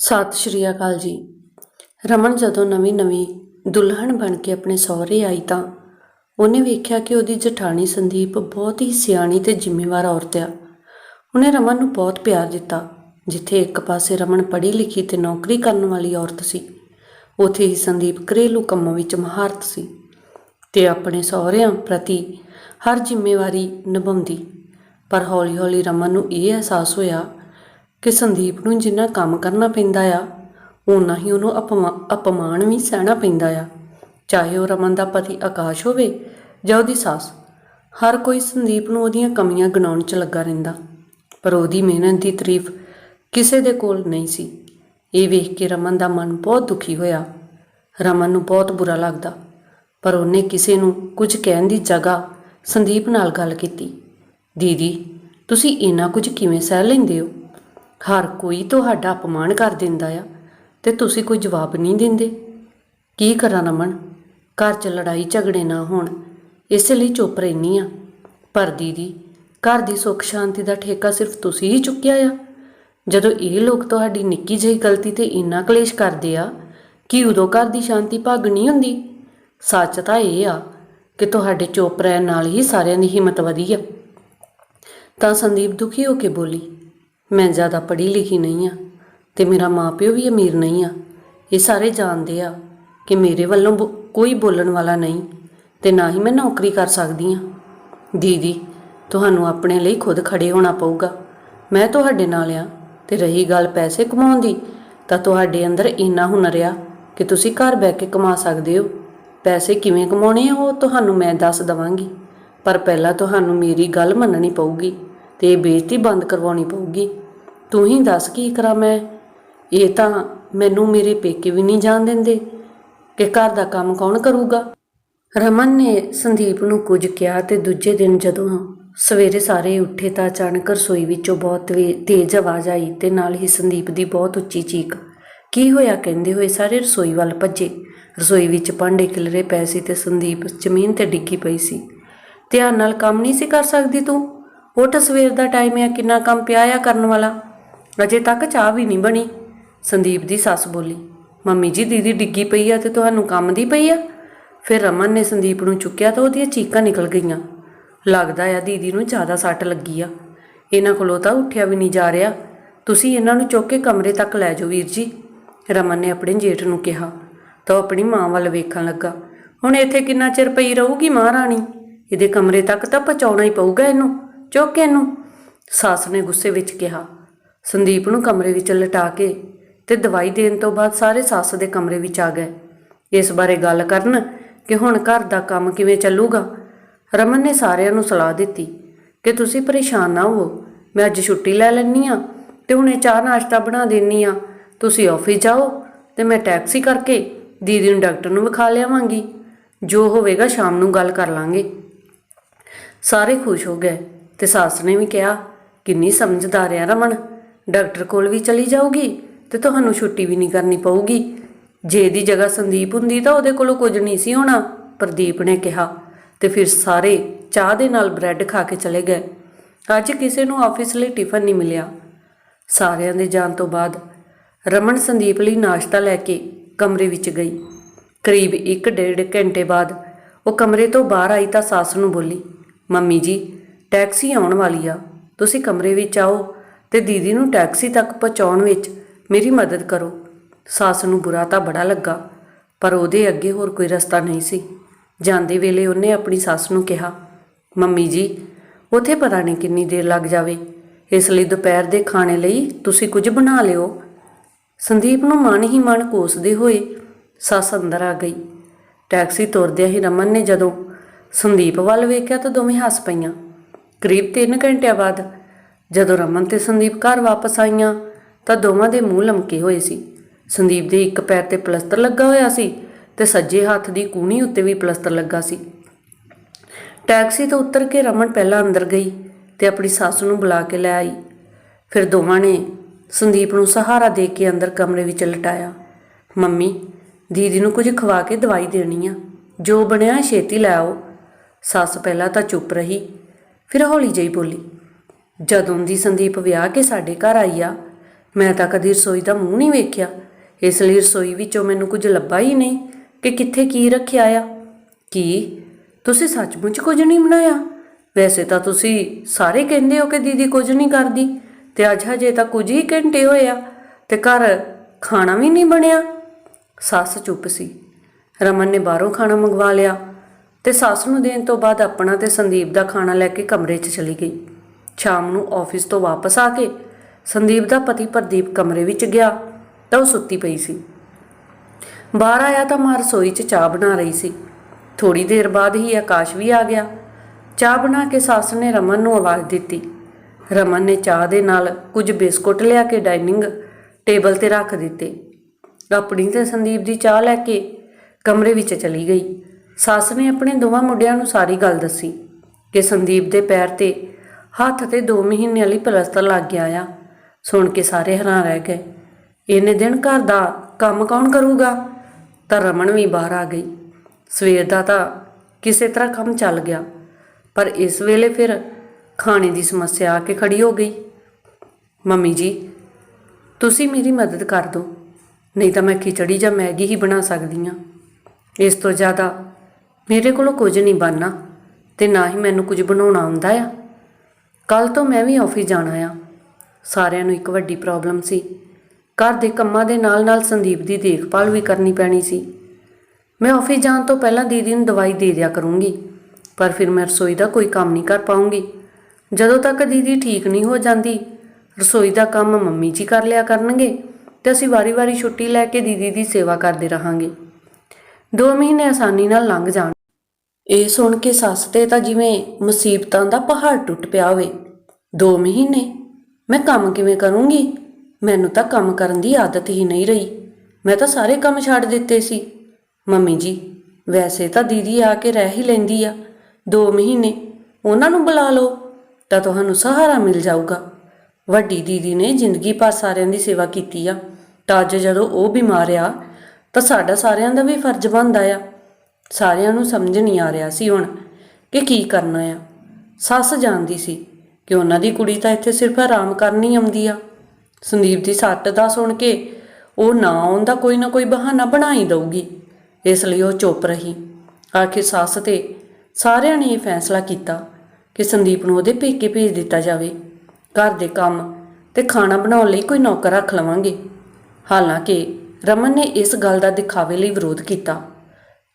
ਸਤਿ ਸ਼੍ਰੀ ਅਕਾਲ ਜੀ। ਰਮਨ ਜਦੋਂ ਨਵੀਂ-ਨਵੀਂ ਦੁਲਹਨ ਬਣ ਕੇ ਆਪਣੇ ਸਹੁਰੇ ਆਈ ਤਾਂ ਉਹਨੇ ਵੇਖਿਆ ਕਿ ਉਹਦੀ ਜਠਾਣੀ ਸੰਦੀਪ ਬਹੁਤ ਹੀ ਸਿਆਣੀ ਤੇ ਜ਼ਿੰਮੇਵਾਰ ਔਰਤ ਆ। ਉਹਨੇ ਰਮਨ ਨੂੰ ਬਹੁਤ ਪਿਆਰ ਦਿੱਤਾ, ਜਿੱਥੇ ਇੱਕ ਪਾਸੇ ਰਮਨ ਪੜ੍ਹੀ ਲਿਖੀ ਤੇ ਨੌਕਰੀ ਕਰਨ ਵਾਲੀ ਔਰਤ ਸੀ, ਉੱਥੇ ਹੀ ਸੰਦੀਪ ਘਰੇਲੂ ਕੰਮਾਂ ਵਿੱਚ ਮਹਾਰਤ ਸੀ ਤੇ ਆਪਣੇ ਸਹੁਰਿਆਂ ਪ੍ਰਤੀ ਹਰ ਜ਼ਿੰਮੇਵਾਰੀ ਨਿਭਾਉਂਦੀ। ਪਰ ਹੌਲੀ-ਹੌਲੀ ਰਮਨ ਨੂੰ ਇਹ ਅਹਿਸਾਸ ਹੋਇਆ ਕਿ ਸੰਦੀਪ ਨੂੰ ਜਿੰਨਾ ਕੰਮ ਕਰਨਾ ਪੈਂਦਾ ਆ, ਓਨਾ ਹੀ ਉਹਨੂੰ ਅਪਮਾ- ਅਪਮਾਨ ਵੀ ਸਹਿਣਾ ਪੈਂਦਾ ਆ। ਚਾਹੇ ਉਹ ਰਮਨ ਦਾ ਪਤੀ ਆਕਾਸ਼ ਹੋਵੇ ਜਾਂ ਉਹਦੀ ਸੱਸ, ਹਰ ਕੋਈ ਸੰਦੀਪ ਨੂੰ ਉਹਦੀਆਂ ਕਮੀਆਂ ਗਨਾਉਣ 'ਚ ਲੱਗਾ ਰਹਿੰਦਾ। ਪਰ ਉਹਦੀ ਮਿਹਨਤ ਦੀ ਤਾਰੀਫ ਕਿਸੇ ਦੇ ਕੋਲ ਨਹੀਂ ਸੀ। ਇਹ ਵੇਖ ਕੇ ਰਮਨ ਦਾ ਮਨ ਬਹੁਤ ਦੁਖੀ ਹੋਇਆ। ਰਮਨ ਨੂੰ ਬਹੁਤ ਬੁਰਾ ਲੱਗਦਾ। ਪਰ ਉਹਨੇ ਕਿਸੇ ਨੂੰ ਕੁਝ ਕਹਿਣ ਦੀ ਜਗ੍ਹਾ ਸੰਦੀਪ ਨਾਲ ਗੱਲ ਕੀਤੀ। ਦੀਦੀ, ਤੁਸੀਂ ਇੰਨਾ ਕੁਝ ਕਿਵੇਂ ਸਹਿ ਲੈਂਦੇ ਹੋ? ਹਰ ਕੋਈ ਤੁਹਾਡਾ ਅਪਮਾਨ ਕਰ ਦਿੰਦਾ ਆ ਤੇ ਤੁਸੀਂ ਕੋਈ ਜਵਾਬ ਨਹੀਂ ਦਿੰਦੇ। ਕੀ ਕਰਾਂ ਰਮਨ? ਘਰ 'ਚ ਲੜਾਈ ਝਗੜੇ ਨਾ ਹੋਣ। ਇਸ ਲਈ ਚੁੱਪ ਰਹਿਨੀ ਆ। ਪਰ ਦੀਦੀ, ਘਰ ਦੀ ਸੁੱਖ ਸ਼ਾਂਤੀ ਦਾ ਠੇਕਾ ਸਿਰਫ ਤੁਸੀਂ ਹੀ ਚੁੱਕਿਆ ਆ। ਜਦੋਂ ਇਹ ਲੋਕ ਤੁਹਾਡੀ ਨਿੱਕੀ ਜਿਹੀ ਗਲਤੀ ਤੇ ਇੰਨਾ ਕਲੇਸ਼ ਕਰਦੇ ਆ ਕਿ ਉਦੋਂ ਘਰ ਦੀ ਸ਼ਾਂਤੀ ਭੰਗ ਨਹੀਂ ਹੁੰਦੀ। ਸੱਚ ਤਾਂ ਇਹ ਆ ਕਿ ਤੁਹਾਡੇ ਚੁੱਪ ਰਹਿਣ ਨਾਲ ਹੀ ਸਾਰਿਆਂ ਦੀ ਹਿੰਮਤ ਵਧੀ ਆ। ਤਾਂ ਸੰਦੀਪ ਦੁਖੀ ਹੋ ਕੇ ਬੋਲੀ ਮੈਂ ਜ਼ਿਆਦਾ ਪੜ੍ਹੀ ਲਿਖੀ ਨਹੀਂ ਆ ਤੇ ਮੇਰਾ ਮਾਪਿਓ ਵੀ ਅਮੀਰ ਨਹੀਂ ਆ। ਇਹ ਸਾਰੇ ਜਾਣਦੇ ਆ ਕਿ ਮੇਰੇ ਵੱਲੋਂ ਬੋ- ਕੋਈ ਬੋਲਣ ਵਾਲਾ ਨਹੀਂ ਤੇ ਨਾ ਹੀ ਮੈਂ ਨੌਕਰੀ ਕਰ ਸਕਦੀ ਆ। ਦੀਦੀ, ਤੁਹਾਨੂੰ ਆਪਣੇ ਲਈ ਖੁਦ ਖੜੇ ਹੋਣਾ ਪਊਗਾ। ਮੈਂ ਤੁਹਾਡੇ ਨਾਲ ਆ ਤੇ ਰਹੀ ਗੱਲ ਪੈਸੇ ਕਮਾਉਣ ਦੀ ਤਾਂ ਤੁਹਾਡੇ ਅੰਦਰ ਇੰਨਾ ਹੁਨਰ ਆ ਕਿ ਤੁਸੀਂ ਘਰ ਬੈ ਕੇ ਕਮਾ ਸਕਦੇ ਹੋ। ਪੈਸੇ ਕਿਵੇਂ ਕਮਾਉਣੇ ਆ ਉਹ ਤੁਹਾਨੂੰ ਮੈਂ ਦੱਸ ਦਵਾਂਗੀ। ਪਰ ਪਹਿਲਾਂ ਤੁਹਾਨੂੰ ਮੇਰੀ ਗੱਲ ਮੰਨਣੀ ਪਊਗੀ। ਤੇ ਇਹ ਬੇਇੱਜ਼ਤੀ ਬੰਦ ਕਰਵਾਉਣੀ ਪਊਗੀ। ਤੂੰ ਹੀ ਦੱਸ ਕੀ ਕਰਾਂ ਮੈਂ? ਇਹ ਤਾਂ ਮੈਨੂੰ ਮੇਰੇ ਪੇਕੇ ਵੀ ਨਹੀਂ ਜਾਣ ਦਿੰਦੇ। ਕਿ ਘਰ ਦਾ ਕੰਮ ਕੌਣ ਕਰੂਗਾ? ਰਮਨ ਨੇ ਸੰਦੀਪ ਨੂੰ ਕੁਝ ਕਿਹਾ ਤੇ ਦੂਜੇ ਦਿਨ ਜਦੋਂ ਸਵੇਰੇ ਸਾਰੇ ਉੱਠੇ ਤਾਂ ਅਚਾਨਕ ਰਸੋਈ ਵਿੱਚੋਂ ਬਹੁਤ ਤੇਜ਼ ਆਵਾਜ਼ ਆਈ ਤੇ ਨਾਲ ਹੀ ਸੰਦੀਪ ਦੀ ਬਹੁਤ ਉੱਚੀ ਚੀਕ। ਕੀ ਹੋਇਆ? ਕਹਿੰਦੇ ਹੋਏ ਸਾਰੇ ਰਸੋਈ ਵੱਲ ਭੱਜੇ। ਰਸੋਈ ਵਿੱਚ ਭਾਂਡੇ ਖਿਲਰੇ ਪਏ ਸੀ ਤੇ ਸੰਦੀਪ ਜ਼ਮੀਨ ਤੇ ਡਿੱਗੀ ਪਈ ਸੀ। ਧਿਆਨ ਨਾਲ ਕੰਮ ਨਹੀਂ ਸੀ ਕਰ ਸਕਦੀ ਤੂੰ? ਉੱਠ ਸਵੇਰ ਦਾ ਟਾਈਮ ਆ, ਕਿੰਨਾ ਕੰਮ ਪਿਆ ਆ ਕਰਨ ਵਾਲਾ? ਅਜੇ ਤੱਕ ਚਾਹ ਵੀ ਨਹੀਂ ਬਣੀ। ਸੰਦੀਪ ਦੀ ਸੱਸ ਬੋਲੀ, ਮੰਮੀ ਜੀ, ਦੀਦੀ ਡਿੱਗੀ ਪਈ ਆ ਤੇ ਤੁਹਾਨੂੰ ਕੰਮ ਦੀ ਪਈ ਆ? ਫਿਰ ਰਮਨ ਨੇ ਸੰਦੀਪ ਨੂੰ ਚੁੱਕਿਆ ਤਾਂ ਉਹਦੀਆਂ ਚੀਕਾਂ ਨਿਕਲ ਗਈਆਂ। ਲੱਗਦਾ ਆ ਦੀਦੀ ਨੂੰ ਜ਼ਿਆਦਾ ਸੱਟ ਲੱਗੀ ਆ। ਇਹਨਾਂ ਕੋਲੋਂ ਤਾਂ ਉੱਠਿਆ ਵੀ ਨਹੀਂ ਜਾ ਰਿਹਾ। ਤੁਸੀਂ ਇਹਨਾਂ ਨੂੰ ਚੁੱਕ ਕੇ ਕਮਰੇ ਤੱਕ ਲੈ ਜਾਓ ਵੀਰ ਜੀ, ਰਮਨ ਨੇ ਆਪਣੇ ਜੇਠ ਨੂੰ ਕਿਹਾ। ਤਾਂ ਉਹ ਆਪਣੀ ਮਾਂ ਵੱਲ ਵੇਖਣ ਲੱਗਾ। ਹੁਣ ਇੱਥੇ ਕਿੰਨਾ ਚਿਰ ਪਈ ਰਹੂਗੀ ਮਹਾਰਾਣੀ? ਇਹਦੇ ਕਮਰੇ ਤੱਕ ਤਾਂ ਪਹੁੰਚਾਉਣਾ ਹੀ ਪਊਗਾ ਇਹਨੂੰ। ਚੁੱਕ ਇਹਨੂੰ ਸੱਸ ਨੇ ਗੁੱਸੇ ਵਿੱਚ ਕਿਹਾ, ਸੰਦੀਪ ਨੂੰ ਕਮਰੇ ਵਿੱਚ ਲਟਾ ਕੇ ਤੇ ਦਵਾਈ ਦੇਣ ਤੋਂ ਬਾਅਦ ਸਾਰੇ ਸੱਸ ਦੇ ਕਮਰੇ ਵਿੱਚ ਆ ਗਏ। ਇਸ ਬਾਰੇ ਗੱਲ ਕਰਨ ਕਿ ਹੁਣ ਘਰ ਦਾ ਕੰਮ ਕਿਵੇਂ ਚੱਲੂਗਾ। ਰਮਨ ਨੇ ਸਾਰਿਆਂ ਨੂੰ ਸਲਾਹ ਦਿੱਤੀ ਕਿ ਤੁਸੀਂ ਪਰੇਸ਼ਾਨ ਨਾ ਹੋਵੋ, ਮੈਂ ਅੱਜ ਛੁੱਟੀ ਲੈ ਲੈਣੀ ਆ ਤੇ ਹੁਣੇ ਚਾਹ ਨਾਸ਼ਤਾ ਬਣਾ ਦੇਣੀ ਆ ਤੁਸੀਂ ਆਫਿਸ ਜਾਓ ਤੇ ਮੈਂ ਟੈਕਸੀ ਕਰਕੇ ਦੀਦੀ ਨੂੰ ਡਾਕਟਰ ਨੂੰ ਵਿਖਾ ਲਿਆਵਾਂਗੀ। ਜੋ ਹੋਵੇਗਾ ਸ਼ਾਮ ਨੂੰ ਗੱਲ ਕਰ ਲਾਂਗੇ। ਸਾਰੇ ਖੁਸ਼ ਹੋ ਗਏ। ਤੇ ਸੱਸ ਨੇ ਵੀ ਕਿਹਾ, ਕਿੰਨੀ ਸਮਝਦਾਰ ਆ ਰਮਨ, ਡਾਕਟਰ ਕੋਲ ਵੀ ਚਲੀ ਜਾਊਗੀ ਤੇ ਤੁਹਾਨੂੰ ਛੁੱਟੀ ਵੀ ਨਹੀਂ ਕਰਨੀ ਪਊਗੀ। ਜੇ ਦੀ ਜਗ੍ਹਾ ਸੰਦੀਪ ਹੁੰਦੀ ਤਾਂ ਉਹਦੇ ਕੋਲੋਂ ਕੁਝ ਨਹੀਂ ਸੀ ਹੋਣਾ, ਪ੍ਰਦੀਪ ਨੇ ਕਿਹਾ ਤੇ ਫਿਰ ਸਾਰੇ ਚਾਹ ਦੇ ਨਾਲ ਬ੍ਰੈਡ ਖਾ ਕੇ ਚਲੇ ਗਏ। ਅੱਜ ਕਿਸੇ ਨੂੰ ਆਫਿਸ ਲਈ ਟਿਫਨ ਨਹੀਂ ਮਿਲਿਆ। ਸਾਰਿਆਂ ਦੇ ਜਾਣ ਤੋਂ ਬਾਅਦ ਰਮਨ ਸੰਦੀਪ ਲਈ ਨਾਸ਼ਤਾ ਲੈ ਕੇ ਕਮਰੇ ਵਿੱਚ ਗਈ। ਕਰੀਬ 1.5 ਘੰਟੇ ਬਾਅਦ ਉਹ ਕਮਰੇ ਤੋਂ ਬਾਹਰ ਆਈ ਤਾਂ ਸੱਸ ਨੂੰ ਬੋਲੀ, ਮੰਮੀ ਜੀ ਟੈਕਸੀ ਆਉਣ ਵਾਲੀ ਆ। ਤੁਸੀਂ ਕਮਰੇ ਵਿੱਚ ਆਓ ਤੇ ਦੀਦੀ ਨੂੰ ਟੈਕਸੀ ਤੱਕ ਪਹੁੰਚਾਉਣ ਵਿੱਚ ਮੇਰੀ ਮਦਦ ਕਰੋ। ਸੱਸ ਨੂੰ ਬੁਰਾ ਤਾਂ ਬੜਾ ਲੱਗਾ, ਪਰ ਉਹਦੇ ਅੱਗੇ ਹੋਰ ਕੋਈ ਰਸਤਾ ਨਹੀਂ ਸੀ। ਜਾਂਦੇ ਵੇਲੇ ਉਹਨੇ ਆਪਣੀ ਸੱਸ ਨੂੰ ਕਿਹਾ, ਮੰਮੀ ਜੀ, ਉਥੇ ਪਤਾ ਨਹੀਂ ਕਿੰਨੀ ਦੇਰ ਲੱਗ ਜਾਵੇ। ਇਸ ਲਈ ਦੁਪਹਿਰ ਦੇ ਖਾਣੇ ਲਈ ਤੁਸੀਂ ਕੁਝ ਬਣਾ ਲਿਓ। ਸੰਦੀਪ ਨੂੰ ਮਨ ਹੀ ਮਨ ਕੋਸਦੇ ਹੋਏ ਸੱਸ ਅੰਦਰ ਆ ਗਈ। ਟੈਕਸੀ ਤੁਰਦਿਆਂ ਹੀ ਰਮਨ ਨੇ ਜਦੋਂ ਸੰਦੀਪ ਵੱਲ ਵੇਖਿਆ ਤਾਂ ਦੋਵੇਂ ਹੱਸ ਪਈਆਂ। ਕਰੀਬ 3 ਘੰਟਿਆਂ ਬਾਅਦ ਜਦੋਂ ਰਮਨ ਤੇ ਸੰਦੀਪ ਘਰ ਵਾਪਸ ਆਈਆਂ ਤਾਂ ਦੋਵਾਂ ਦੇ ਮੂੰਹ ਲਮਕੇ ਹੋਏ ਸੀ। ਸੰਦੀਪ ਦੇ ਇੱਕ ਪੈਰ ਤੇ ਪਲਸਤਰ ਲੱਗਾ ਹੋਇਆ ਸੀ ਤੇ ਸੱਜੇ ਹੱਥ ਦੀ ਕੂਣੀ ਉੱਤੇ ਵੀ ਪਲਸਤਰ ਲੱਗਾ ਸੀ। ਟੈਕਸੀ ਤੋਂ ਉਤਰ ਕੇ ਰਮਨ ਪਹਿਲਾਂ ਅੰਦਰ ਗਈ ਤੇ ਆਪਣੀ ਸੱਸ ਨੂੰ ਬੁਲਾ ਕੇ ਲੈ ਆਈ। ਫਿਰ ਦੋਵਾਂ ਨੇ ਸੰਦੀਪ ਨੂੰ ਸਹਾਰਾ ਦੇ ਕੇ ਅੰਦਰ ਕਮਰੇ ਵਿੱਚ ਲਟਾਇਆ। ਮੰਮੀ, ਦੀਦੀ ਨੂੰ ਕੁਝ ਖਵਾ ਕੇ ਦਵਾਈ ਦੇਣੀ ਆ। ਜੋ ਬਣਿਆ ਛੇਤੀ ਲੈ ਆਓ। ਸੱਸ ਪਹਿਲਾਂ ਤਾਂ ਚੁੱਪ ਰਹੀ ਫਿਰ ਹੌਲੀ ਜਿਹੀ ਬੋਲੀ, ਜਦੋਂ ਦੀ ਸੰਦੀਪ ਵਿਆਹ ਕੇ ਸਾਡੇ ਘਰ ਆਈ ਆ, ਮੈਂ ਤਾਂ ਕਦੀ ਰਸੋਈ ਦਾ ਮੂੰਹ ਨਹੀਂ ਵੇਖਿਆ। ਇਸ ਲਈ ਰਸੋਈ ਵਿੱਚੋਂ ਮੈਨੂੰ ਕੁਝ ਲੱਭਾ ਹੀ ਨਹੀਂ ਕਿ ਕਿੱਥੇ ਕੀ ਰੱਖਿਆ ਆ। ਕੀ ਤੁਸੀਂ ਸੱਚਮੁੱਚ ਕੁਝ ਨਹੀਂ ਬਣਾਇਆ? ਵੈਸੇ ਤਾਂ ਤੁਸੀਂ ਸਾਰੇ ਕਹਿੰਦੇ ਹੋ ਕਿ ਦੀਦੀ ਕੁਝ ਨਹੀਂ ਕਰਦੀ, ਤੇ ਅੱਜ ਹਜੇ ਤਾਂ ਕੁਝ ਹੀ ਘੰਟੇ ਹੋਏ ਆ, ਤੇ ਘਰ ਖਾਣਾ ਵੀ ਨਹੀਂ ਬਣਿਆ। ਸੱਸ ਚੁੱਪ ਸੀ। ਰਮਨ ਨੇ ਬਾਹਰੋਂ ਖਾਣਾ ਮੰਗਵਾ ਲਿਆ। ਤੇ ਸੱਸ ਨੂੰ ਦੇਣ ਤੋਂ ਬਾਅਦ ਆਪਣਾ ਤੇ ਸੰਦੀਪ ਦਾ ਖਾਣਾ ਲੈ ਕੇ ਕਮਰੇ 'ਚ ਚਲੀ ਗਈ। ਸ਼ਾਮ ਨੂੰ ਆਫਿਸ ਤੋਂ ਵਾਪਸ ਆ ਕੇ ਸੰਦੀਪ ਦਾ ਪਤੀ ਪ੍ਰਦੀਪ ਕਮਰੇ ਵਿੱਚ ਗਿਆ ਤਾਂ ਉਹ ਸੁੱਤੀ ਪਈ ਸੀ। ਬਾਹਰ ਆਇਆ ਤਾਂ ਮਾਂ ਰਸੋਈ 'ਚ ਚਾਹ ਬਣਾ ਰਹੀ ਸੀ। ਥੋੜੀ ਦੇਰ ਬਾਅਦ ਹੀ ਆਕਾਸ਼ ਵੀ ਆ ਗਿਆ। ਚਾਹ ਬਣਾ ਕੇ ਸੱਸ ਨੇ ਰਮਨ ਨੂੰ ਆਵਾਜ਼ ਦਿੱਤੀ। ਰਮਨ ਨੇ ਚਾਹ ਦੇ ਨਾਲ ਕੁਝ ਬਿਸਕੁਟ ਲਿਆ ਕੇ ਡਾਈਨਿੰਗ ਟੇਬਲ ਤੇ ਰੱਖ ਦਿੱਤੇ। ਆਪਣੀ ਤੇ ਸੰਦੀਪ ਦੀ ਚਾਹ ਲੈ ਕੇ ਕਮਰੇ ਵਿੱਚ ਚਲੀ ਗਈ। ਸੱਸ ਨੇ ਆਪਣੇ ਦੋਵਾਂ ਮੁੰਡਿਆਂ ਨੂੰ ਸਾਰੀ ਗੱਲ ਦੱਸੀ ਕਿ ਸੰਦੀਪ ਦੇ ਪੈਰ ਤੇ ਹੱਥ ਤੇ 2 ਮਹੀਨੇ ਵਾਲੀ ਪਲਸਤਰ ਲੱਗ ਗਿਆ ਆ। ਸੁਣ ਕੇ ਸਾਰੇ ਹੈਰਾਨ ਰਹਿ ਗਏ। ਇੰਨੇ ਦਿਨ ਘਰ ਦਾ ਕੰਮ ਕੌਣ ਕਰੂਗਾ? ਤਾਂ ਰਮਣ ਵੀ ਬਾਹਰ ਆ ਗਈ। ਸਵੇਰ ਦਾ ਤਾਂ ਕਿਸੇ ਤਰ੍ਹਾਂ ਕੰਮ ਚੱਲ ਗਿਆ, ਪਰ ਇਸ ਵੇਲੇ ਫਿਰ ਖਾਣੇ ਦੀ ਸਮੱਸਿਆ ਆ ਕੇ ਖੜੀ ਹੋ ਗਈ। ਮੰਮੀ ਜੀ, ਤੁਸੀਂ ਮੇਰੀ ਮਦਦ ਕਰ ਦਿਓ, ਨਹੀਂ ਤਾਂ ਮੈਂ ਖਿਚੜੀ ਜਾਂ ਮੈਗੀ ਹੀ ਬਣਾ ਸਕਦੀ ਹਾਂ। ਇਸ ਤੋਂ ਜ਼ਿਆਦਾ ਮੇਰੇ ਕੋਲੋਂ ਕੁਝ ਨਹੀਂ ਬਣਨਾ ਤੇ ਨਾ ਹੀ ਮੈਨੂੰ ਕੁਝ ਬਣਾਉਣਾ ਆਉਂਦਾ ਆ। ਕੱਲ ਤੋਂ ਮੈਂ ਵੀ ਆਫਿਸ ਜਾਣਾ ਆ। ਸਾਰਿਆਂ ਨੂੰ ਇੱਕ ਵੱਡੀ ਪ੍ਰੋਬਲਮ ਸੀ। ਘਰ ਦੇ ਕੰਮਾਂ ਦੇ ਨਾਲ-ਨਾਲ ਸੰਦੀਪ ਦੀ ਦੇਖਭਾਲ ਵੀ ਕਰਨੀ ਪੈਣੀ ਸੀ। ਮੈਂ ਆਫਿਸ ਜਾਣ ਤੋਂ ਪਹਿਲਾਂ ਦੀਦੀ ਨੂੰ ਦਵਾਈ ਦੇ ਦਿਆ ਕਰੂੰਗੀ, ਪਰ ਫਿਰ ਮੈਂ ਰਸੋਈ ਦਾ ਕੋਈ ਕੰਮ ਨਹੀਂ ਕਰ ਪਾਉਂਗੀ। ਜਦੋਂ ਤੱਕ ਦੀਦੀ ਠੀਕ ਨਹੀਂ ਹੋ ਜਾਂਦੀ, ਰਸੋਈ ਦਾ ਕੰਮ ਮੰਮੀ ਜੀ ਕਰ ਲਿਆ ਕਰਨਗੇ ਤੇ ਅਸੀਂ ਵਾਰੀ-ਵਾਰੀ ਛੁੱਟੀ ਲੈ ਕੇ ਦੀਦੀ ਦੀ ਸੇਵਾ ਕਰਦੇ ਰਹਾਂਗੇ। 2 ਮਹੀਨੇ ਆਸਾਨੀ ਨਾਲ ਲੰਘ ਜਾਣ। ਇਹ ਸੁਣ ਕੇ ਸੱਸ ਤੇ ਤਾਂ ਜਿਵੇਂ ਮੁਸੀਬਤਾਂ ਦਾ ਪਹਾੜ ਟੁੱਟ ਪਿਆ ਹੋਵੇ। 2 ਮਹੀਨੇ? ਮੈਂ ਕੰਮ ਕਿਵੇਂ ਕਰੂੰਗੀ? ਮੈਨੂੰ ਤਾਂ ਕੰਮ ਕਰਨ ਦੀ ਆਦਤ ਹੀ ਨਹੀਂ ਰਹੀ। ਮੈਂ ਤਾਂ ਸਾਰੇ ਕੰਮ ਛੱਡ ਦਿੱਤੇ ਸੀ। ਮੰਮੀ ਜੀ, ਵੈਸੇ ਤਾਂ ਦੀਦੀ ਆ ਕੇ ਰਹਿ ਹੀ ਲੈਂਦੀ ਆ। 2 ਮਹੀਨੇ? ਉਹਨਾਂ ਨੂੰ ਬੁਲਾ ਲਓ, ਤਾਂ ਤੁਹਾਨੂੰ ਸਹਾਰਾ ਮਿਲ ਜਾਊਗਾ। ਵੱਡੀ ਦੀਦੀ ਨੇ ਜ਼ਿੰਦਗੀ ਭਰ ਸਾਰਿਆਂ ਦੀ ਸੇਵਾ ਕੀਤੀ ਆ। ਤਾਂ ਅੱਜ ਜਦੋਂ ਉਹ ਬਿਮਾਰ ਆ ਤਾਂ ਸਾਡਾ ਸਾਰਿਆਂ ਦਾ ਵੀ ਫਰਜ਼ ਬਣਦਾ ਆ। ਸਾਰਿਆਂ ਨੂੰ ਸਮਝ ਨਹੀਂ ਆ ਰਿਹਾ ਸੀ ਹੁਣ ਕਿ ਕੀ ਕਰਨਾ ਆ। ਸੱਸ ਜਾਣਦੀ ਸੀ ਕਿ ਉਹਨਾਂ ਦੀ ਕੁੜੀ ਤਾਂ ਇੱਥੇ ਸਿਰਫ ਆਰਾਮ ਕਰਨ ਹੀ ਆਉਂਦੀ ਆ। ਸੰਦੀਪ ਦੀ ਸੱਟ ਦਾ ਸੁਣ ਕੇ ਉਹ ਨਾ ਆਉਣ ਕੋਈ ਨਾ ਕੋਈ ਬਹਾਨਾ ਬਣਾ ਹੀ ਦਊਗੀ। ਇਸ ਲਈ ਉਹ ਚੁੱਪ ਰਹੀ। ਆਖਿਰ ਸੱਸ ਤੇ ਸਾਰਿਆਂ ਨੇ ਇਹ ਫੈਸਲਾ ਕੀਤਾ ਕਿ ਸੰਦੀਪ ਨੂੰ ਉਹਦੇ ਪੇਕੇ ਭੇਜ ਦਿੱਤਾ ਜਾਵੇ। ਘਰ ਦੇ ਕੰਮ ਤੇ ਖਾਣਾ ਬਣਾਉਣ ਲਈ ਕੋਈ ਨੌਕਰ ਰੱਖ ਲਵਾਂਗੇ। ਹਾਲਾਂਕਿ ਰਮਨ ਨੇ ਇਸ ਗੱਲ ਦਾ ਦਿਖਾਵੇ ਲਈ ਵਿਰੋਧ ਕੀਤਾ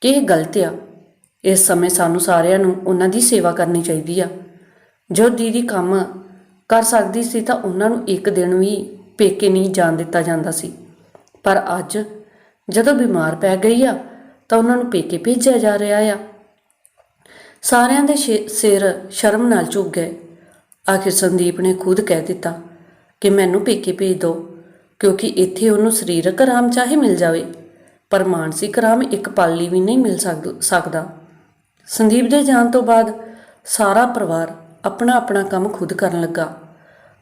ਕਿ ਇਹ ਗਲਤ ਆ। ਇਸ ਸਮੇਂ ਸਾਨੂੰ ਸਾਰਿਆਂ ਨੂੰ ਉਹਨਾਂ ਦੀ ਸੇਵਾ ਕਰਨੀ ਚਾਹੀਦੀ ਆ। ਜੋ ਦੀਦੀ ਕੰਮ ਕਰ ਸਕਦੀ ਸੀ ਤਾਂ ਉਹਨਾਂ ਨੂੰ ਇੱਕ ਦਿਨ ਵੀ ਪੇਕੇ ਨਹੀਂ ਜਾਣ ਦਿੱਤਾ ਜਾਂਦਾ ਸੀ। ਪਰ ਅੱਜ ਜਦੋਂ ਬਿਮਾਰ ਪੈ ਗਈ ਆ, ਤਾਂ ਉਹਨਾਂ ਨੂੰ ਪੇਕੇ ਭੇਜਿਆ ਜਾ ਰਿਹਾ ਆ। ਸਾਰਿਆਂ ਦੇ ਸ਼ੇ- ਸਿਰ ਸ਼ਰਮ ਨਾਲ ਝੁਕ ਗਏ। ਆਖਿਰ ਸੰਦੀਪ ਨੇ ਖੁਦ ਕਹਿ ਦਿੱਤਾ ਕਿ ਮੈਨੂੰ ਪੇਕੇ ਭੇਜ ਦਿਓ। ਕਿਉਂਕਿ ਇੱਥੇ ਉਹਨੂੰ ਸਰੀਰਕ ਆਰਾਮ ਚਾਹੇ ਮਿਲ ਜਾਵੇ, ਪਰ ਮਾਨਸਿਕ ਆਰਾਮ ਇੱਕ ਪਲ ਲਈ ਵੀ ਨਹੀਂ ਮਿਲ ਸਕਦਾ ਸੰਦੀਪ ਦੇ ਜਾਣ ਤੋਂ ਬਾਅਦ ਸਾਰਾ ਪਰਿਵਾਰ ਆਪਣਾ ਆਪਣਾ ਕੰਮ ਖੁਦ ਕਰਨ ਲੱਗਾ।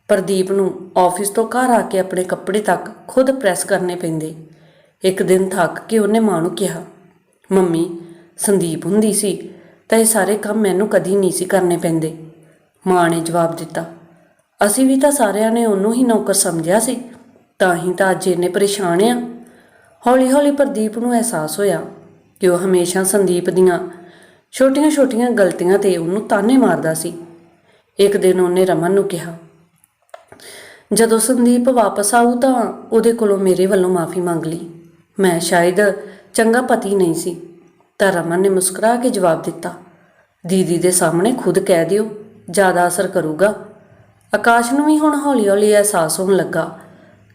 ਪ੍ਰਦੀਪ ਨੂੰ ਆਫਿਸ ਤੋਂ ਘਰ ਆ ਕੇ ਆਪਣੇ ਕੱਪੜੇ ਤੱਕ ਖੁਦ ਪ੍ਰੈਸ ਕਰਨੇ ਪੈਂਦੇ। ਇੱਕ ਦਿਨ ਥੱਕ ਕੇ ਉਹਨੇ ਮਾਂ ਨੂੰ ਕਿਹਾ, ਮੰਮੀ, ਸੰਦੀਪ ਹੁੰਦੀ ਸੀ ਤਾਂ ਇਹ ਸਾਰੇ ਕੰਮ ਮੈਨੂੰ ਕਦੀ ਨਹੀਂ ਸੀ ਕਰਨੇ ਪੈਂਦੇ। ਮਾਂ ਨੇ ਜਵਾਬ ਦਿੱਤਾ, ਅਸੀਂ ਵੀ ਤਾਂ ਸਾਰਿਆਂ ਨੇ ਉਹਨੂੰ ਹੀ ਨੌਕਰ ਸਮਝਿਆ ਸੀ। ਤਾਂ ਹੀ ਤਾਂ ਅੱਜ ਇੰਨੇ ਪਰੇਸ਼ਾਨ ਆ। ਹੌਲੀ-ਹੌਲੀ ਪ੍ਰਦੀਪ ਨੂੰ ਅਹਿਸਾਸ ਹੋਇਆ ਕਿ ਉਹ ਹਮੇਸ਼ਾ ਸੰਦੀਪ ਦੀਆਂ ਛੋਟੀਆਂ-ਛੋਟੀਆਂ ਗਲਤੀਆਂ ਤੇ ਉਹਨੂੰ ਤਾਨੇ ਮਾਰਦਾ ਸੀ। ਇੱਕ ਦਿਨ ਉਹਨੇ ਰਮਨ ਨੂੰ ਕਿਹਾ, ਜਦੋਂ ਸੰਦੀਪ ਵਾਪਸ ਆਊ ਤਾਂ ਉਹਦੇ ਕੋਲੋਂ ਮੇਰੇ ਵੱਲੋਂ ਮਾਫੀ ਮੰਗ ਲਈ। ਮੈਂ ਸ਼ਾਇਦ ਚੰਗਾ ਪਤੀ ਨਹੀਂ ਸੀ। ਤਾਂ ਰਮਨ ਨੇ ਮੁਸਕਰਾ ਕੇ ਜਵਾਬ ਦਿੱਤਾ, ਦੀਦੀ ਦੇ ਸਾਹਮਣੇ ਖੁਦ ਕਹਿ ਦਿਓ, ਜ਼ਿਆਦਾ ਅਸਰ ਕਰੂਗਾ। ਆਕਾਸ਼ ਨੂੰ ਵੀ ਹੁਣ ਹੌਲੀ-ਹੌਲੀ ਅਹਿਸਾਸ ਹੋਣ ਲੱਗਾ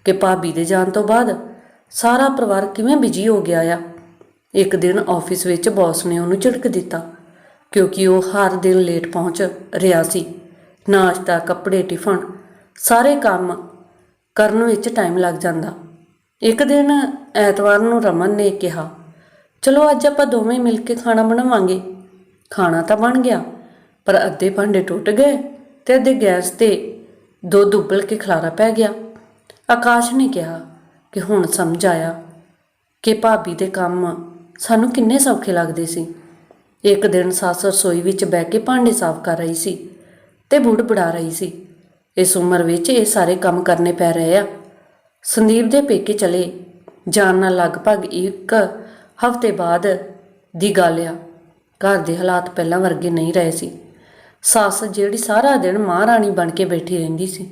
ਕਿ ਭਾਬੀ ਦੇ ਜਾਣ ਤੋਂ ਬਾਅਦ ਸਾਰਾ ਪਰਿਵਾਰ ਕਿਵੇਂ ਬਿਜ਼ੀ ਹੋ ਗਿਆ ਆ। ਇੱਕ ਦਿਨ ਆਫਿਸ ਵਿੱਚ ਬੌਸ ਨੇ ਉਹਨੂੰ ਝਿੜਕ ਦਿੱਤਾ, ਕਿਉਂਕਿ ਉਹ ਹਰ ਦਿਨ ਲੇਟ ਪਹੁੰਚ ਰਿਹਾ ਸੀ। ਨਾਸ਼ਤਾ, ਕੱਪੜੇ, ਟਿਫਨ, ਸਾਰੇ ਕੰਮ ਕਰਨ ਵਿੱਚ ਟਾਈਮ ਲੱਗ ਜਾਂਦਾ। ਇੱਕ ਦਿਨ ਐਤਵਾਰ ਨੂੰ ਰਮਨ ਨੇ ਕਿਹਾ, ਚਲੋ ਅੱਜ ਆਪਾਂ ਦੋਵੇਂ ਮਿਲ ਕੇ ਖਾਣਾ ਬਣਾਵਾਂਗੇ। ਖਾਣਾ ਤਾਂ ਬਣ ਗਿਆ, ਪਰ ਅੱਧੇ ਭਾਂਡੇ ਟੁੱਟ ਗਏ ਤੇ ਅੱਧੇ ਗੈਸ ਤੇ ਦੁੱਧ ਉਬਲ ਕੇ ਖਲਾਰਾ ਪੈ ਗਿਆ। ਆਕਾਸ਼ ਨੇ ਕਿਹਾ ਕਿ ਹੁਣ ਸਮਝ ਆਇਆ ਕਿ ਭਾਬੀ ਦੇ ਕੰਮ ਸਾਨੂੰ ਕਿੰਨੇ ਸੌਖੇ ਲੱਗਦੇ ਸੀ। ਇੱਕ ਦਿਨ ਸੱਸ ਰਸੋਈ ਵਿੱਚ ਬਹਿ ਕੇ ਭਾਂਡੇ ਸਾਫ਼ ਕਰ ਰਹੀ ਸੀ ਤੇ ਬੁੜ ਬੜਾ ਰਹੀ ਸੀ। ਇਸ ਉਮਰ ਵਿੱਚ ਇਹ ਸਾਰੇ ਕੰਮ ਕਰਨੇ ਪੈ ਰਹੇ ਆ। ਸੰਦੀਪ ਦੇ ਪੇਕੇ ਚਲੇ ਜਾਣ ਨਾਲ ਲਗਭਗ ਇੱਕ ਹਫ਼ਤੇ ਬਾਅਦ ਦੀ ਗੱਲ ਆ। ਘਰ ਦੇ ਹਾਲਾਤ ਪਹਿਲਾਂ ਵਰਗੇ ਨਹੀਂ ਰਹੇ ਸੀ। ਸੱਸ ਜਿਹੜੀ ਸਾਰਾ ਦਿਨ ਮਹਾਰਾਣੀ ਬਣ ਕੇ ਬੈਠੀ ਰਹਿੰਦੀ ਸੀ।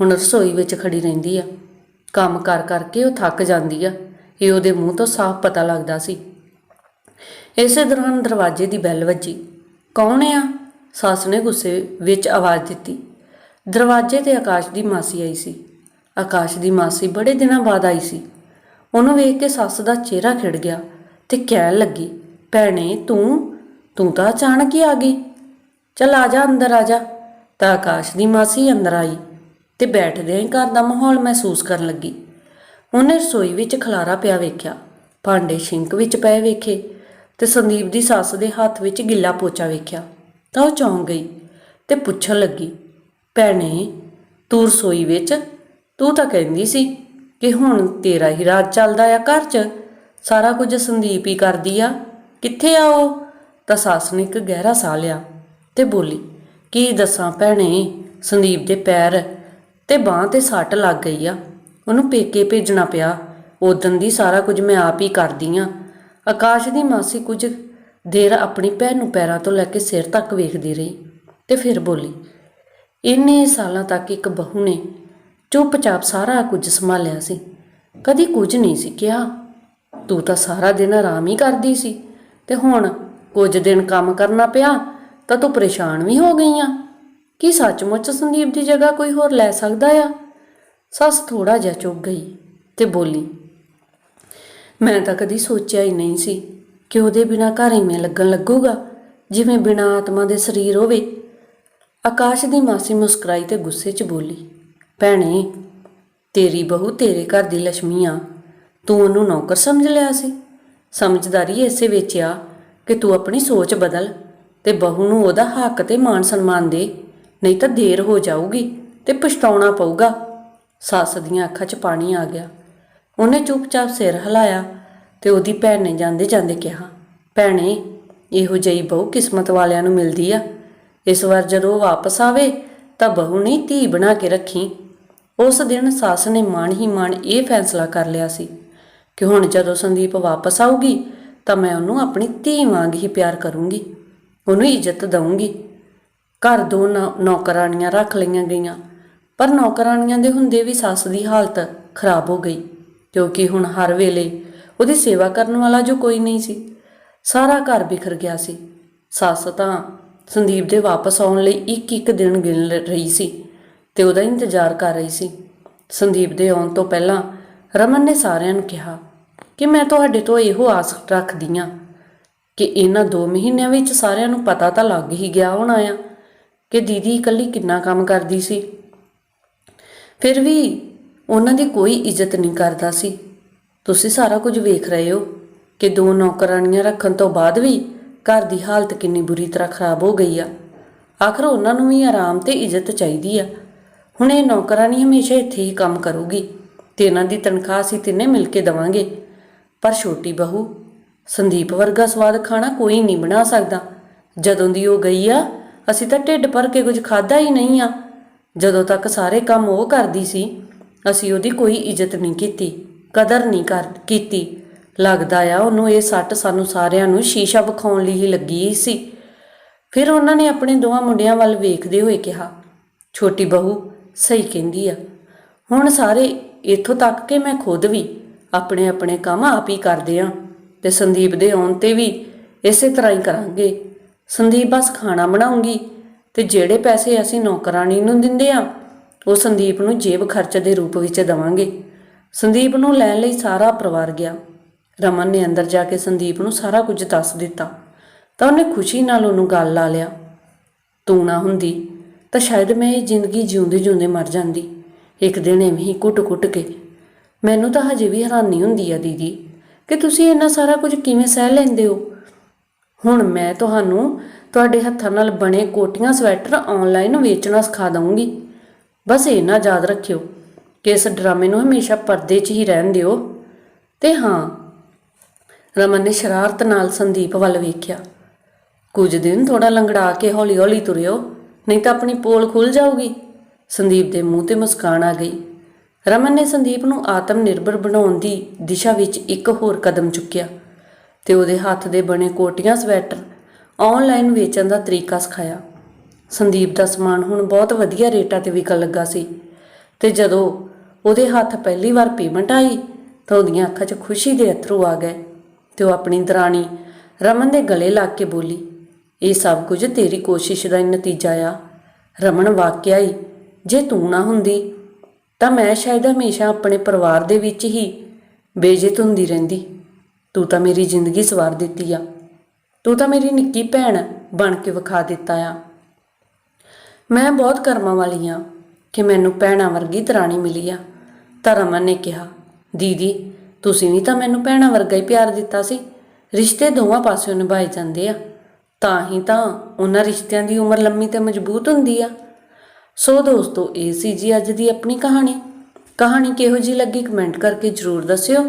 ਹੁਣ ਰਸੋਈ ਵਿੱਚ ਖੜੀ ਰਹਿੰਦੀ ਆ। ਕੰਮ ਕਰ ਕਰਕੇ ਉਹ ਥੱਕ ਜਾਂਦੀ ਆ। ਇਹ ਉਹਦੇ ਮੂੰਹ ਤੋਂ ਸਾਫ਼ ਪਤਾ ਲੱਗਦਾ ਸੀ। ਇਸੇ ਦੌਰਾਨ ਦਰਵਾਜ਼ੇ ਦੀ ਬੈਲ ਵੱਜੀ। ਕੌਣ ਆ? ਸੱਸ ਨੇ ਗੁੱਸੇ ਵਿੱਚ ਆਵਾਜ਼ ਦਿੱਤੀ। ਦਰਵਾਜ਼ੇ ਤੇ ਆਕਾਸ਼ ਦੀ ਮਾਸੀ ਆਈ ਸੀ। ਆਕਾਸ਼ ਦੀ ਮਾਸੀ ਬੜੇ ਦਿਨਾਂ ਬਾਅਦ ਆਈ ਸੀ। ਉਹਨੂੰ ਵੇਖ ਕੇ ਸੱਸ ਦਾ ਚਿਹਰਾ ਖਿੜ ਗਿਆ ਤੇ ਕਹਿਣ ਲੱਗੀ, ਭੈਣੇ, ਤੂੰ ਤੂੰ ਤਾਂ ਅਚਾਨਕ ਹੀ ਆ ਗਈ। ਚੱਲ ਆ ਜਾ, ਅੰਦਰ ਆ ਜਾ। ਤਾਂ ਆਕਾਸ਼ ਦੀ ਮਾਸੀ ਅੰਦਰ ਆਈ। ਤੇ ਬੈਠਦਿਆਂ ਹੀ ਘਰ ਦਾ ਮਾਹੌਲ ਮਹਿਸੂਸ ਕਰਨ ਲੱਗੀ। ਉਹਨੇ ਰਸੋਈ ਵਿੱਚ ਖਲਾਰਾ ਪਿਆ ਵੇਖਿਆ, ਭਾਂਡੇ ਸ਼ਿੰਕ ਵਿੱਚ ਪਏ ਵੇਖੇ ਤੇ ਸੰਦੀਪ ਦੀ ਸੱਸ ਦੇ ਹੱਥ ਵਿੱਚ ਗਿੱਲਾ ਪੋਚਾ ਵੇਖਿਆ। ਤਾਂ ਉਹ ਚੌਂਕ ਗਈ ਤੇ ਪੁੱਛਣ ਲੱਗੀ, ਭੈਣੇ, ਤੂੰ ਰਸੋਈ ਵਿੱਚ? ਤੂੰ ਤਾਂ ਕਹਿੰਦੀ ਸੀ ਕਿ ਹੁਣ ਤੇਰਾ ਹੀ ਰਾਜ ਚੱਲਦਾ ਆ ਘਰ 'ਚ। ਸਾਰਾ ਕੁਝ ਸੰਦੀਪ ਹੀ ਕਰਦੀ ਆ। ਕਿੱਥੇ ਆ ਉਹ? ਤਾਂ ਸੱਸ ਨੇ ਇੱਕ ਗਹਿਰਾ ਸਾਹ ਲਿਆ ਤੇ ਬੋਲੀ, ਕੀ ਦੱਸਾਂ ਭੈਣੇ, ਸੰਦੀਪ ਦੇ ਪੈਰ ਤੇ ਬਾਹ ਤੇ ਸੱਟ ਲੱਗ ਗਈ ਆ। ਉਹਨੂੰ ਪੇਕੇ ਭੇਜਣਾ ਪਿਆ। ਉਦੋਂ ਦੀ ਸਾਰਾ ਕੁਝ ਮੈਂ ਆਪ ਹੀ ਕਰਦੀ ਆ। ਆਕਾਸ਼ ਦੀ ਮਾਸੀ ਕੁਝ ਦੇਰ ਆਪਣੀ ਭੈਣ ਨੂੰ ਪੈਰਾਂ ਤੋਂ ਲੈ ਕੇ ਸਿਰ ਤੱਕ ਵੇਖਦੀ ਰਹੀ ਤੇ ਫਿਰ ਬੋਲੀ, ਇੰਨੇ ਸਾਲਾਂ ਤੱਕ ਇੱਕ ਬਹੂ ਨੇ ਚੁੱਪਚਾਪ ਸਾਰਾ ਕੁਝ ਸੰਭਾਲਿਆ ਸੀ। ਕਦੀ ਕੁਝ ਨਹੀਂ ਸੀ ਕਿਹਾ। ਤੂੰ ਤਾਂ ਸਾਰਾ ਦਿਨ ਆਰਾਮ ਹੀ ਕਰਦੀ ਸੀ ਤੇ ਹੁਣ ਕੁਝ ਦਿਨ ਕੰਮ ਕਰਨਾ ਪਿਆ ਤਾਂ ਤੂੰ ਪਰੇਸ਼ਾਨ ਵੀ ਹੋ ਗਈ ਆ। ਕੀ ਸੱਚਮੁੱਚ ਸੰਦੀਪ ਦੀ ਜਗ੍ਹਾ ਕੋਈ ਹੋਰ ਲੈ ਸਕਦਾ ਆ? ਸੱਸ ਥੋੜਾ ਜਿਹਾ ਚੁੱਕ ਗਈ ਤੇ ਬੋਲੀ, ਮੈਂ ਤਾਂ ਕਦੀ ਸੋਚਿਆ ਹੀ ਨਹੀਂ ਸੀ ਕਿ ਉਹਦੇ ਬਿਨਾ ਘਰ ਇਵੇਂ ਲੱਗਣ ਲੱਗੂਗਾ, ਜਿਵੇਂ ਬਿਨਾ ਆਤਮਾ ਦੇ ਸਰੀਰ ਹੋਵੇ। ਆਕਾਸ਼ ਦੀ ਮਾਸੀ ਮੁਸਕਰਾਈ ਤੇ ਗੁੱਸੇ 'ਚ ਬੋਲੀ, ਭੈਣੇ, ਤੇਰੀ ਬਹੂ ਤੇਰੇ ਘਰ ਦੀ ਲక్ష్ਮੀ ਆ। ਤੂੰ ਉਹਨੂੰ ਨੌਕਰ ਸਮਝ ਲਿਆ ਸੀ। ਸਮਝਦਾਰੀ ਇਸੇ ਵਿੱਚ ਆ ਕਿ ਤੂੰ ਆਪਣੀ ਸੋਚ ਬਦਲ ਤੇ ਬਹੂ ਨੂੰ ਉਹਦਾ ਹੱਕ ਤੇ ਮਾਣ ਸਨਮਾਨ ਦੇ। ਨਹੀਂ ਤਾਂ ਦੇਰ ਹੋ ਜਾਊਗੀ ਤੇ ਪਛਤਾਉਣਾ ਪਊਗਾ। ਸੱਸ ਦੀਆਂ ਅੱਖਾਂ 'ਚ ਪਾਣੀ ਆ ਗਿਆ। ਉਹਨੇ ਚੁੱਪਚਾਪ ਸਿਰ ਹਿਲਾਇਆ ਤੇ ਉਹਦੀ ਭੈਣ ਨੇ ਜਾਂਦੇ ਜਾਂਦੇ ਕਿਹਾ, ਭੈਣੇ, ਇਹੋ ਜਿਹੀ ਬਹੁ ਕਿਸਮਤ ਵਾਲਿਆਂ ਨੂੰ ਮਿਲਦੀ ਆ। ਇਸ ਵਾਰ ਜਦੋਂ ਉਹ ਵਾਪਸ ਆਵੇ ਤਾਂ ਬਹੂ ਨਹੀਂ ਧੀ ਬਣਾ ਕੇ ਰੱਖੀ। ਉਸ ਦਿਨ ਸੱਸ ਨੇ ਮਨ ਹੀ ਮਨ ਇਹ ਫੈਸਲਾ ਕਰ ਲਿਆ ਸੀ ਕਿ ਹੁਣ ਜਦੋਂ ਸੰਦੀਪ ਵਾਪਸ ਆਊਗੀ ਤਾਂ ਮੈਂ ਉਹਨੂੰ ਆਪਣੀ ਧੀ ਵਾਂਗ ਹੀ ਪਿਆਰ ਕਰੂੰਗੀ। ਉਹਨੂੰ ਇੱਜ਼ਤ ਦਊਂਗੀ। ਘਰ ਦੋ ਨੌ- ਨੌਕਰਾਣੀਆਂ ਰੱਖ ਲਈਆਂ ਗਈਆਂ। ਪਰ ਨੌਕਰਾਣੀਆਂ ਦੇ ਹੁੰਦੇ ਵੀ ਸੱਸ ਦੀ ਹਾਲਤ ਖਰਾਬ ਹੋ ਗਈ, ਕਿਉਂਕਿ ਹੁਣ ਹਰ ਵੇਲੇ ਉਹਦੀ ਸੇਵਾ ਕਰਨ ਵਾਲਾ ਜੋ ਕੋਈ ਨਹੀਂ ਸੀ, ਸਾਰਾ ਘਰ ਬਿਖਰ ਗਿਆ ਸੀ। ਸੱਸ ਤਾਂ ਸੰਦੀਪ ਦੇ ਵਾਪਸ ਆਉਣ ਲਈ ਇੱਕ ਇੱਕ ਦਿਨ ਗਿਣ ਰਹੀ ਸੀ ਤੇ ਉਹਦਾ ਇੰਤਜ਼ਾਰ ਕਰ ਰਹੀ ਸੀ। ਸੰਦੀਪ ਦੇ ਆਉਣ ਤੋਂ ਪਹਿਲਾਂ ਰਮਨ ਨੇ ਸਾਰਿਆਂ ਨੂੰ ਕਿਹਾ ਕਿ ਮੈਂ ਤੁਹਾਡੇ ਤੋਂ ਇਹੋ ਆਸ ਰੱਖਦੀ ਹਾਂ ਕਿ ਇਹਨਾਂ 2 ਮਹੀਨਿਆਂ ਵਿੱਚ ਸਾਰਿਆਂ ਨੂੰ ਪਤਾ ਤਾਂ ਲੱਗ ਹੀ ਗਿਆ ਹੋਣਾ ਆ। ਕਿ ਦੀਦੀ ਇਕੱਲੀ ਕਿੰਨਾ ਕੰਮ ਕਰਦੀ ਸੀ। ਫਿਰ ਵੀ ਉਹਨਾਂ ਦੀ ਕੋਈ ਇੱਜ਼ਤ ਨਹੀਂ ਕਰਦਾ ਸੀ। ਤੁਸੀਂ ਸਾਰਾ ਕੁਝ ਵੇਖ ਰਹੇ ਹੋ ਕਿ ਦੋ ਨੌਕਰਾਨੀਆਂ ਰੱਖਣ ਤੋਂ ਬਾਅਦ ਵੀ ਘਰ ਦੀ ਹਾਲਤ ਕਿੰਨੀ ਬੁਰੀ ਤਰ੍ਹਾਂ ਖਰਾਬ ਹੋ ਗਈ ਆ। ਆਖਰ ਉਹਨਾਂ ਨੂੰ ਵੀ ਆਰਾਮ ਤੇ ਇੱਜ਼ਤ ਚਾਹੀਦੀ ਆ। ਹੁਣ ਇਹ ਨੌਕਰਾਨੀ ਹਮੇਸ਼ਾ ਇੱਥੇ ਹੀ ਕੰਮ ਕਰੂਗੀ ਤੇ ਇਹਨਾਂ ਦੀ ਤਨਖਾਹ ਅਸੀਂ ਤਿੰਨੇ ਮਿਲ ਕੇ ਦਵਾਂਗੇ। ਪਰ ਛੋਟੀ ਬਹੂ, ਸੰਦੀਪ ਵਰਗਾ ਸਵਾਦ ਖਾਣਾ ਕੋਈ ਨਹੀਂ ਬਣਾ ਸਕਦਾ। ਜਦੋਂ ਦੀ ਉਹ ਗਈ ਆ ਅਸੀਂ ਤਾਂ ਢਿੱਡ ਭਰ ਕੇ ਕੁਝ ਖਾਦਾ ਹੀ ਨਹੀਂ ਆ। ਜਦੋਂ ਤੱਕ ਸਾਰੇ ਕੰਮ ਉਹ ਕਰਦੀ ਸੀ, ਅਸੀਂ ਉਹਦੀ ਕੋਈ ਇੱਜ਼ਤ ਨਹੀਂ ਕੀਤੀ, ਕਦਰ ਨਹੀਂ ਕਰ ਕੀਤੀ। ਲੱਗਦਾ ਆ ਉਹਨੂੰ ਇਹ ਸੱਟ ਸਾਨੂੰ ਸਾਰਿਆਂ ਨੂੰ ਸ਼ੀਸ਼ਾ ਵਿਖਾਉਣ ਲਈ ਹੀ ਲੱਗੀ ਸੀ। ਫਿਰ ਉਹਨਾਂ ਨੇ ਆਪਣੇ ਦੋਵਾਂ ਮੁੰਡਿਆਂ ਵੱਲ ਵੇਖਦੇ ਹੋਏ ਕਿਹਾ, ਛੋਟੀ ਬਹੂ, ਸਹੀ ਕਹਿੰਦੀ ਆ। ਹੁਣ ਸਾਰੇ ਇੱਥੋਂ ਤੱਕ ਕਿ ਮੈਂ ਖੁਦ ਵੀ ਆਪਣੇ ਆਪਣੇ ਕੰਮ ਆਪ ਹੀ ਕਰਦੇ ਆ ਤੇ ਸੰਦੀਪ ਦੇ ਆਉਣ ਤੇ ਵੀ ਇਸੇ ਤਰ੍ਹਾਂ ਹੀ ਕਰਾਂਗੇ। ਸੰਦੀਪ ਬਸ ਖਾਣਾ ਬਣਾਉਂਗੀ ਤੇ ਜਿਹੜੇ ਪੈਸੇ ਅਸੀਂ ਨੌਕਰਾਨੀ ਨੂੰ ਦਿੰਦੇ ਆ, ਉਹ ਸੰਦੀਪ ਨੂੰ ਜੇਬ ਖਰਚ ਦੇ ਰੂਪ ਵਿੱਚ ਦੇਵਾਂਗੇ। ਸੰਦੀਪ ਨੂੰ ਲੈਣ ਲਈ ਸਾਰਾ ਪਰਿਵਾਰ ਗਿਆ। ਰਮਨ ਨੇ ਅੰਦਰ ਜਾ ਕੇ ਸੰਦੀਪ ਨੂੰ ਸਾਰਾ ਕੁਝ ਦੱਸ ਦਿੱਤਾ। ਤਾਂ ਉਹਨੇ ਖੁਸ਼ੀ ਨਾਲ ਉਹਨੂੰ ਗੱਲ ਲਾ ਲਿਆ। ਤੂੰ ਨਾ ਹੁੰਦੀ ਤਾਂ ਸ਼ਾਇਦ ਮੈਂ ਇਹ ਜ਼ਿੰਦਗੀ ਜਿਉਂਦੇ ਜਿਉਂਦੇ ਮਰ ਜਾਂਦੀ। ਇੱਕ ਦਿਨ ਐਵੇਂ ਹੀ ਕੁੱਟ-ਕੁੱਟ ਕੇ। ਮੈਨੂੰ ਤਾਂ ਹਜੇ ਵੀ ਹੈਰਾਨੀ ਹੁੰਦੀ ਆ ਦੀਦੀ। ਕਿ ਤੁਸੀਂ ਇੰਨਾ ਸਾਰਾ ਕੁਝ ਕਿਵੇਂ ਸਹਿ ਲੈਂਦੇ ਹੋ? ਹੁਣ ਮੈਂ ਤੁਹਾਨੂੰ ਤੁਹਾਡੇ ਹੱਥਾਂ ਨਾਲ ਬਣੇ ਕੋਟੀਆਂ ਸਵੈਟਰ ਆਨਲਾਈਨ ਵੇਚਣਾ ਸਿਖਾ ਦਵਾਂਗੀ ਬਸ ਇਹ ਨਾ ਯਾਦ ਰੱਖਿਓ ਕਿ ਇਸ ਡਰਾਮੇ ਨੂੰ ਹਮੇਸ਼ਾ ਪਰਦੇ 'ਚ ਹੀ ਰਹਿਣ ਦਿਓ। ਤੇ ਹਾਂ, ਰਮਨ ਨੇ ਸ਼ਰਾਰਤ ਨਾਲ ਸੰਦੀਪ ਵੱਲ ਵੇਖਿਆ। ਕੁਝ ਦਿਨ ਥੋੜਾ ਲੰਗੜਾ ਕੇ ਹੌਲੀ-ਹੌਲੀ ਤੁਰਿਓ, ਨਹੀਂ ਤਾਂ ਆਪਣੀ ਪੋਲ ਖੁੱਲ ਜਾਊਗੀ। ਸੰਦੀਪ ਦੇ ਮੂੰਹ ਤੇ ਮੁਸਕਾਨ ਆ ਗਈ। ਰਮਨ ਨੇ ਸੰਦੀਪ ਨੂੰ ਆਤਮ ਨਿਰਭਰ ਬਣਾਉਣ ਦੀ ਦਿਸ਼ਾ ਵਿੱਚ ਇੱਕ ਹੋਰ ਕਦਮ ਚੁੱਕਿਆ। ਤੇ ਉਹਦੇ ਹੱਥ ਦੇ ਬਣੇ ਕੋਟੀਆਂ, ਸਵੈਟਰ ਆਨਲਾਈਨ ਵੇਚਣ ਦਾ ਤਰੀਕਾ ਸਿਖਾਇਆ। ਸੰਦੀਪ ਦਾ ਸਮਾਨ ਹੁਣ ਬਹੁਤ ਵਧੀਆ ਰੇਟਾਂ ਤੇ ਵਿਕਣ ਲੱਗਾ ਸੀ ਤੇ ਜਦੋਂ ਉਹਦੇ ਹੱਥ ਪਹਿਲੀ ਵਾਰ ਪੇਮੈਂਟ ਆਈ ਤਾਂ ਉਹਦੀਆਂ ਅੱਖਾਂ 'ਚ ਖੁਸ਼ੀ ਦੇ ਅਥਰੂ ਆ ਗਏ ਤੇ ਉਹ ਆਪਣੀ ਦਰਾਣੀ ਰਮਨ ਦੇ ਗਲੇ ਲੱਗ ਕੇ ਬੋਲੀ, ਇਹ ਸਭ ਕੁਝ ਤੇਰੀ ਕੋਸ਼ਿਸ਼ ਦਾ ਹੀ ਨਤੀਜਾ ਆ। ਰਮਨ ਵਾਕਿਆ ਹੀ ਜੇ ਤੂੰ ਨਾ ਹੁੰਦੀ ਤਾਂ ਮੈਂ ਸ਼ਾਇਦ ਹਮੇਸ਼ਾ ਆਪਣੇ ਪਰਿਵਾਰ ਦੇ ਵਿੱਚ ਹੀ ਬੇਇੱਜ਼ਤ ਹੁੰਦੀ ਰਹਿੰਦੀ। ਤੂੰ ਤਾਂ ਮੇਰੀ ਜ਼ਿੰਦਗੀ ਸਵਾਰ ਦਿੱਤੀ ਆ। ਤੂੰ ਤਾਂ ਮੇਰੀ ਨਿੱਕੀ ਭੈਣ ਬਣ ਕੇ ਵਿਖਾ ਦਿੱਤਾ ਆ। ਮੈਂ ਬਹੁਤ ਕਰਮਾਂ ਵਾਲੀ ਆ ਕਿ ਮੈਨੂੰ ਭੈਣਾਂ ਵਰਗੀ ਦਰਾਣੀ ਮਿਲੀ ਆ। ਤਾਂ ਰਮਨ ਨੇ ਕਿਹਾ, ਦੀਦੀ, ਤੁਸੀਂ ਵੀ ਤਾਂ ਮੈਨੂੰ ਭੈਣਾਂ ਵਰਗਾ ਹੀ ਪਿਆਰ ਦਿੱਤਾ ਸੀ। ਰਿਸ਼ਤੇ ਦੋਵਾਂ ਪਾਸਿਓਂ ਨਿਭਾਏ ਜਾਂਦੇ ਆ। ਤਾਂ ਹੀ ਤਾਂ ਉਹਨਾਂ ਰਿਸ਼ਤਿਆਂ ਦੀ ਉਮਰ ਲੰਮੀ ਤੇ ਮਜ਼ਬੂਤ ਹੁੰਦੀ ਆ। ਸੋ ਦੋਸਤੋ, ਇਹ ਸੀ ਜੀ ਅੱਜ ਦੀ ਆਪਣੀ ਕਹਾਣੀ। ਕਹਾਣੀ ਕਿਹੋ ਜੀ ਲੱਗੀ ਕਮੈਂਟ ਕਰਕੇ ਜਰੂਰ ਦੱਸਿਓ।